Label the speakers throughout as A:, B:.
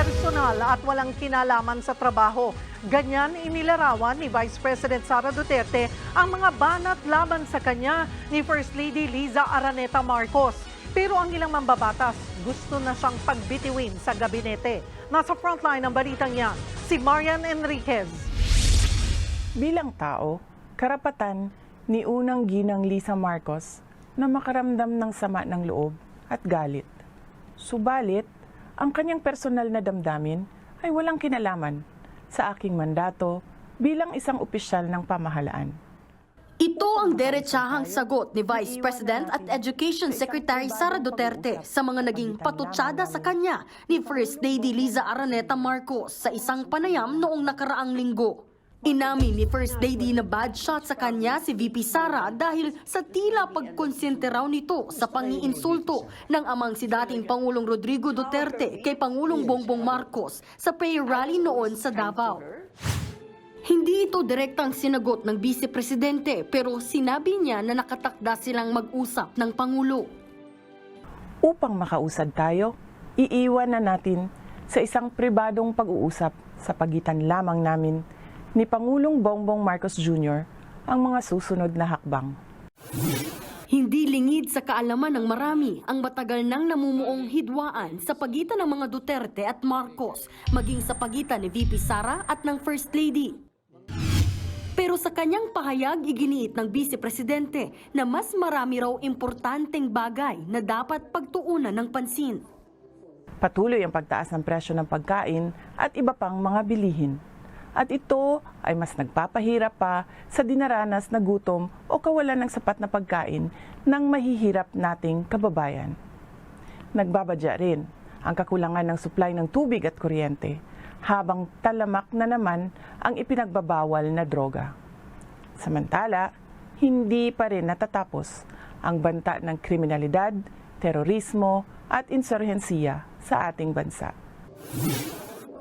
A: personal at walang kinalaman sa trabaho. Ganyan inilarawan ni Vice President Sara Duterte ang mga banat laban sa kanya ni First Lady Liza Araneta Marcos. Pero ang ilang mambabatas gusto na siyang pagbitiwin sa gabinete. Nasa frontline ng balitang yan, si Marian Enriquez.
B: Bilang tao, karapatan ni unang ginang Lisa Marcos na makaramdam ng sama ng loob at galit. Subalit, ang kanyang personal na damdamin ay walang kinalaman sa aking mandato bilang isang opisyal ng pamahalaan.
C: Ito ang derechahang sagot ni Vice President at Education Secretary Sara Duterte sa mga naging patutsada sa kanya ni First Lady Liza Araneta Marcos sa isang panayam noong nakaraang linggo. Inamin ni First Lady na bad shot sa kanya si VP Sara dahil sa tila pagkonsente raw nito sa pangiinsulto ng amang si dating Pangulong Rodrigo Duterte kay Pangulong Bongbong Marcos sa prayer rally noon sa Davao. Hindi ito direktang sinagot ng Vice Presidente pero sinabi niya na nakatakda silang mag-usap ng Pangulo.
B: Upang makausad tayo, iiwan na natin sa isang pribadong pag-uusap sa pagitan lamang namin ni Pangulong Bongbong Marcos Jr. ang mga susunod na hakbang.
C: Hindi lingid sa kaalaman ng marami ang matagal nang namumuong hidwaan sa pagitan ng mga Duterte at Marcos, maging sa pagitan ni VP Sara at ng First Lady. Pero sa kanyang pahayag, iginiit ng Vice Presidente na mas marami raw importanteng bagay na dapat pagtuunan ng pansin.
B: Patuloy ang pagtaas ng presyo ng pagkain at iba pang mga bilihin. At ito ay mas nagpapahirap pa sa dinaranas na gutom o kawalan ng sapat na pagkain ng mahihirap nating kababayan. Nagbabadya rin ang kakulangan ng supply ng tubig at kuryente habang talamak na naman ang ipinagbabawal na droga. Samantala, hindi pa rin natatapos ang banta ng kriminalidad, terorismo at insurhensiya sa ating bansa.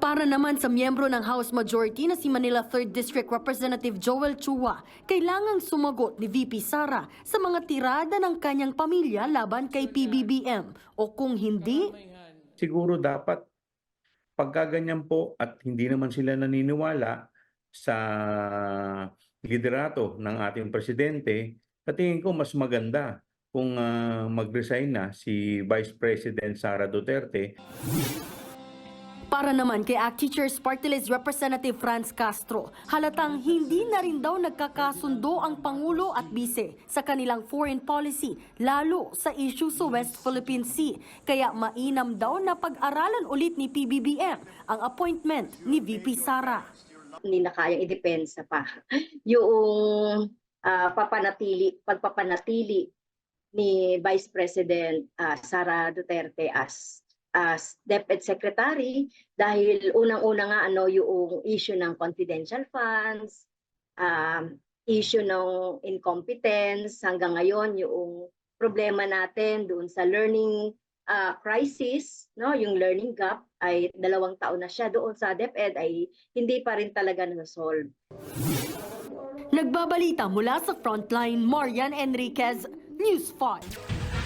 C: Para naman sa miyembro ng House Majority na si Manila 3rd District Representative Joel Chua, kailangang sumagot ni VP Sara sa mga tirada ng kanyang pamilya laban kay PBBM o kung hindi,
D: siguro dapat pagkaganyan po at hindi naman sila naniniwala sa liderato ng ating presidente, sa tingin ko mas maganda kung ah, mag-resign na si Vice President Sara Duterte
C: Para naman kay ACT Teachers Party List Representative Franz Castro, halatang hindi na rin daw nagkakasundo ang Pangulo at Bise sa kanilang foreign policy, lalo sa issue sa West Philippine Sea. Kaya mainam daw na pag-aralan ulit ni PBBM ang appointment ni VP Sara.
E: hindi na kayang idepensa pa yung ah, papanatili pagpapanatili ni Vice President ah, Sara Duterte as as DepEd Secretary dahil unang-una nga ano yung issue ng confidential funds um, issue ng incompetence hanggang ngayon yung problema natin doon sa learning ah, crisis no yung learning gap ay dalawang taon na siya doon sa DepEd ay hindi pa rin talaga na-solve.
C: Nagbabalita mula sa Frontline, Marian Enriquez, News 5.